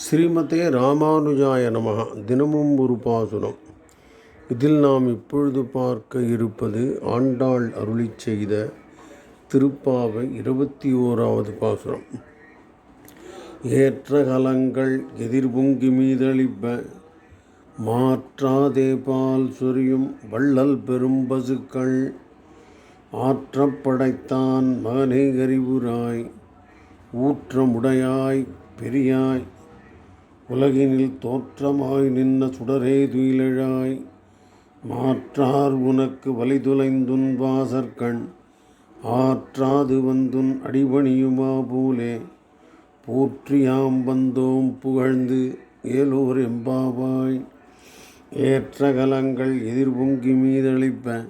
ஸ்ரீமதே ராமானுஜாய நமக தினமும் ஒரு பாசுரம். இதில் நாம் இப்பொழுது பார்க்க இருப்பது ஆண்டாள் அருளிச் செய்த திருப்பாவை இருபத்தி ஓராவது பாசுரம். ஏற்ற கலங்கள் எதிர்பொங்கி மீதளிப்ப மாற்றாதே பால் சொரியும் வள்ளல் பெரும் பசுக்கள் ஆற்றப்படைத்தான் மகனே மகனை ஊற்றமுடையாய் பெரியாய் உலகினில் தோற்றமாய் நின்ன சுடரே துயிலழாய். மாற்றார் உனக்கு வலிதுலைந்துன் வாசற்கண் ஆற்றாது வந்துன் அடிபணியுமா போலே. போற்றியாம் வந்தோம் புகழ்ந்து ஏலோர் எம்பாவாய். ஏற்ற கலங்கள் எதிர்பொங்கி மீதளிப்ப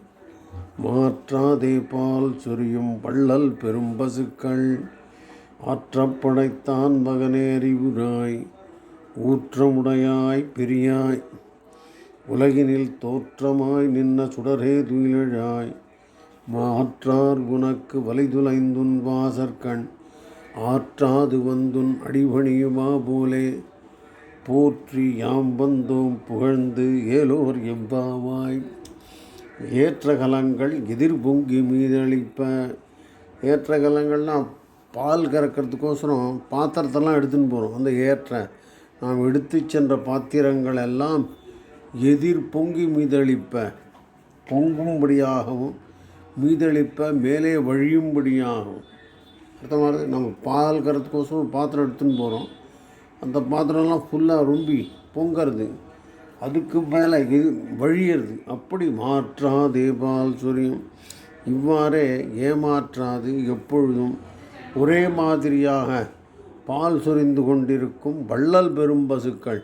மாற்றாதே பால் சொரியும் வள்ளல் பெரும் பசுக்கள். ஆற்றப்படைத்தான் மகனே அறிவுராய் ஊற்றமுடையாய் பெரியாய் உலகினில் தோற்றமாய் நின்ன சுடரே துயிலழாய். மாற்றார் உனக்கு வலிதுலைந்துன் வாசற்கண் ஆற்றாது வந்துன் அடிபணியுமா போலே போற்றி யாம் வந்தோம் புகழ்ந்து ஏலோர் எவ்வாவாய். ஏற்ற கலங்கள் எதிர் பொங்கி மீதளிப்ப. ஏற்ற கலங்கள்லாம் பால் கறக்கிறதுக்கோசரம் பாத்திரத்தெல்லாம் எடுத்துன்னு போகிறோம் அந்த ஏற்ற நாம் எடுத்து சென்ற பாத்திரங்கள் எல்லாம் எதிர் பொங்கி மீதளிப்ப பொங்கும்படியாகவும் மீதளிப்ப மேலே வழியும்படியாகவும். அர்த்தமாக நம்ம பால் கறதுக்கோசரம் ஒரு பாத்திரம் எடுத்துன்னு போகிறோம் அந்த பாத்திரம்லாம் ஃபுல்லாக ரொம்பி பொங்கிறது. அதுக்கு மேலே இது வழியிறது. அப்படி மாற்றாதே பால் சொரியும். இவ்வாறே ஏமாற்றாது எப்பொழுதும். ஒரே மாதிரியாக பால் சொரிந்து கொண்டிருக்கும் வள்ளல் பெரும் பசுக்கள்.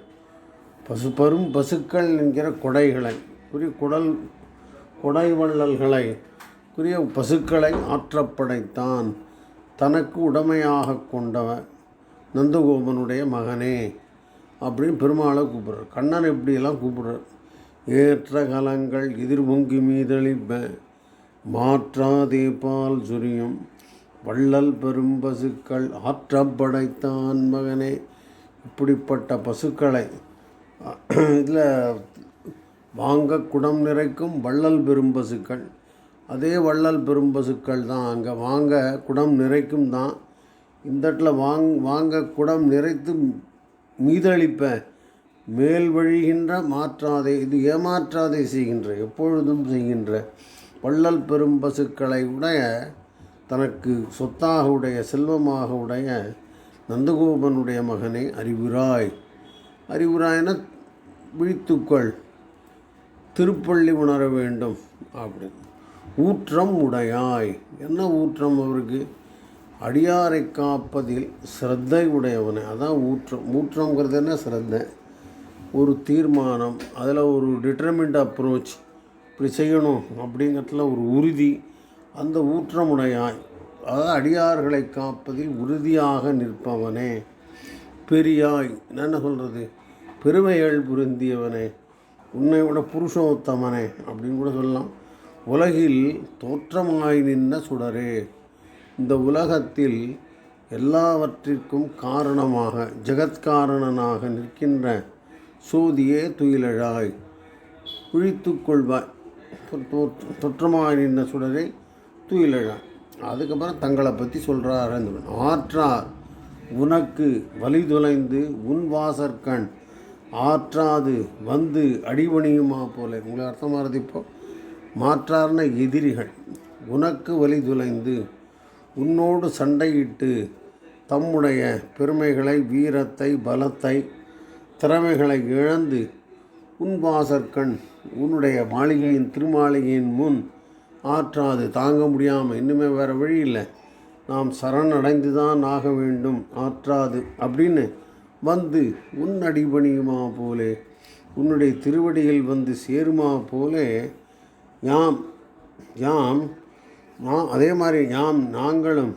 பசு பெரும் பசுக்கள் என்கிற கொடைகளை குறி குடல் கொடை வள்ளல்களை குறிய பசுக்களை ஆற்றப்படைத்தான் தனக்கு உடமையாக கொண்டவன் நந்தகோபனுடைய மகனே அப்படின்னு பெருமாளை கூப்பிட்றார். கண்ணன் எப்படியெல்லாம் கூப்பிட்றார்? ஏற்ற கலங்கள் எதிர்பொங்கி மீதளிப்ப மாற்றாதே பால் சுரியும். வள்ளல் பெரும் பசுக்கள் ஆற்றப்படைத்தான் மகனே. இப்படிப்பட்ட பசுக்களை இதில் வாங்க குடம் நிறைக்கும் வள்ளல் பெரும் பசுக்கள். அதே வள்ளல் பெரும் பசுக்கள் தான் அங்கே வாங்க குடம் நிறைக்கும் தான். இந்த இடத்துல வாங் வாங்க குடம் நிறைத்து மீதளிப்ப மேல் வழிகின்ற மாற்றாதே இது ஏமாற்றாதே செய்கின்ற எப்பொழுதும் செய்கின்ற வள்ளல் பெரும் பசுக்களை உடைய தனக்கு சொத்தாக உடைய செல்வமாக உடைய நந்தகோபனுடைய மகனை அறிவுராய் அறிவுராய்னா விழித்துக்கொள். திருப்பள்ளி உணர வேண்டும் அப்படின்னு ஊற்றம் உடையாய். என்ன ஊற்றம் அவருக்கு? அடியாரை காப்பதில் ஸ்ரத்தை உடையவனை. அதான் ஊற்றம். ஊற்றங்கிறது என்ன? ஸ்ரத்தை ஒரு தீர்மானம். அதில் ஒரு டிட்டர்மெண்ட் அப்ரோச் இப்படி செய்யணும் அப்படிங்கிறதுல ஒரு உறுதி. அந்த ஊற்றமுடையாய் அதாவது அடியார்களை காப்பதில் உறுதியாக நிற்பவனே. பெரியாய் என்ன சொல்கிறது பெருமைகள் புரிந்தியவனே. உன்னை விட புருஷோத்தமனே அப்படின்னு கூட சொல்லலாம். உலகில் தோற்றமாய் நின்ற சுடரே. இந்த உலகத்தில் எல்லாவற்றிற்கும் காரணமாக ஜெகத்காரணனாக நிற்கின்ற சோதியே துயிலழாய். குழித்துக் கொள்வாய். தொற்றமாய் நின்ற சுடரை. துயிலழாய் அதுக்கப்புறம் தங்களை பற்றி சொல்கிறார் ஆற்றார் உனக்கு வலிதுலைந்து உன் வாசற்கண் ஆற்றாது வந்து அடிபணியுமா போல. உங்களுக்கு அர்த்தமாகிறது இப்போ? மாற்றார்ன எதிரிகள் உனக்கு வலிதுலைந்து உன்னோடு சண்டையிட்டு தம்முடைய பெருமைகளை வீரத்தை பலத்தை திறமைகளை இழந்து உன் வாசற்கண் உன்னுடைய மாளிகையின் திருமாளிகையின் முன் ஆற்றாது தாங்க முடியாமல் இன்னுமே வேறு வழி இல்லை. நாம் சரணடைந்து தான் ஆக வேண்டும். ஆற்றாது அப்படின்னு வந்து உன் அடிபணியுமா போலே உன்னுடைய திருவடியில் வந்து சேருமா போலே யாம் யாம் நான் அதே மாதிரி யாம் நாங்களும்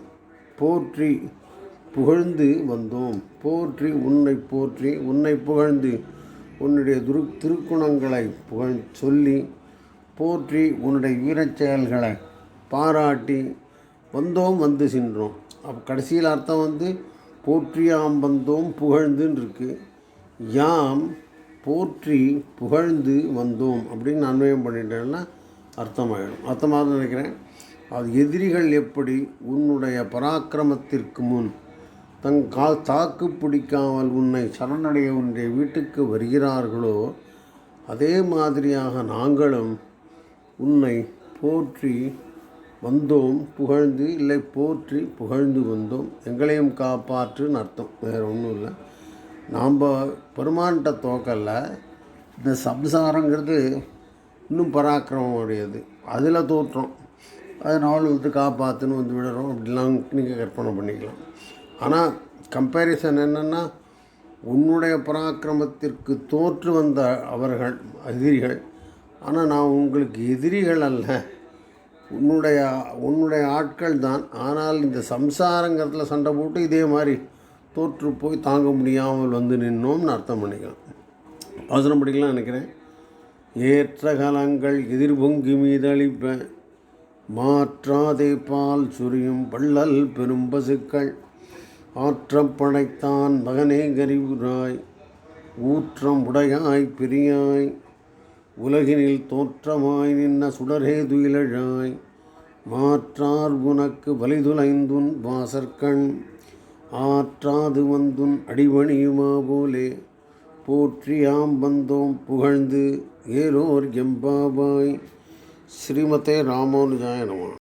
போற்றி புகழ்ந்து வந்தோம். போற்றி உன்னை போற்றி உன்னை புகழ்ந்து உன்னுடைய துரு திருக்குணங்களை புகழ் சொல்லி போற்றி உன்னுடைய வீரச் செயல்களை பாராட்டி வந்தோம் வந்து சென்றோம். அப்போ கடைசியில் அர்த்தம் வந்து போற்றியாம் வந்தோம் புகழ்ந்துன்னு இருக்கு யாம் போற்றி புகழ்ந்து வந்தோம் அப்படின்னு அன்வயம் பண்ணிட்டேன்னா அர்த்தமாயிடும். அர்த்தமாக நினைக்கிறேன். அது எதிரிகள் எப்படி உன்னுடைய பராக்கிரமத்திற்கு முன் தன் கால் தாக்கு பிடிக்காமல் உன்னை சரணடைய உன்னுடைய வீட்டுக்கு வருகிறார்களோ அதே மாதிரியாக நாங்களும் உன்னை போற்றி வந்தோம் புகழ்ந்து இல்லை போற்றி புகழ்ந்து வந்தோம். எங்களையும் காப்பாற்றுன்னு அர்த்தம். வேறு ஒன்றும் இல்லை. நாம் பெருமான்கிட்ட தோக்கல்ல இந்த சம்சாரங்கிறது இன்னும் பராக்கிரமம் உடையது அதில் தோற்றோம். அது வந்து காப்பாற்றுன்னு வந்து விடுறோம். அப்படிலாம் நீங்கள் கற்பனை பண்ணிக்கலாம். ஆனால் கம்பேரிசன் என்னென்னா உன்னுடைய பராக்கிரமத்திற்கு தோற்று வந்த அவர்கள் எதிரிகள் ஆனால் நான் உங்களுக்கு எதிரிகள் அல்ல. உன்னுடைய உன்னுடைய ஆட்கள் தான். ஆனால் இந்த சம்சாரங்கிறதுல சண்டை போட்டு இதே மாதிரி தோற்று போய் தாங்க முடியாமல் வந்து நின்னோம்னு அர்த்தம் பண்ணிக்கலாம். அவசரம் படிக்கலாம் நினைக்கிறேன். ஏற்ற கலங்கள் எதிர்பொங்கி மீதளிப்ப மாற்றாதே பால் சுரியும் வள்ளல் பெரும் பசுக்கள். ஆற்றப் படைத்தான் மகனே கரிவுராய். ஊற்றம் உடையாய் பிரியாய். உலகினில் தோற்றமாய் நின்ன சுடரே துயிலழாய். மாற்றார் உனக்கு வலிதுலைந்துன் வாசற்கண் ஆற்றாது வந்துன் அடிபணியுமா போலே. போற்றியாம் வந்தோம் புகழ்ந்து ஏரோர் எம்பாபாய் ஸ்ரீமதே ராமானுஜாய நம.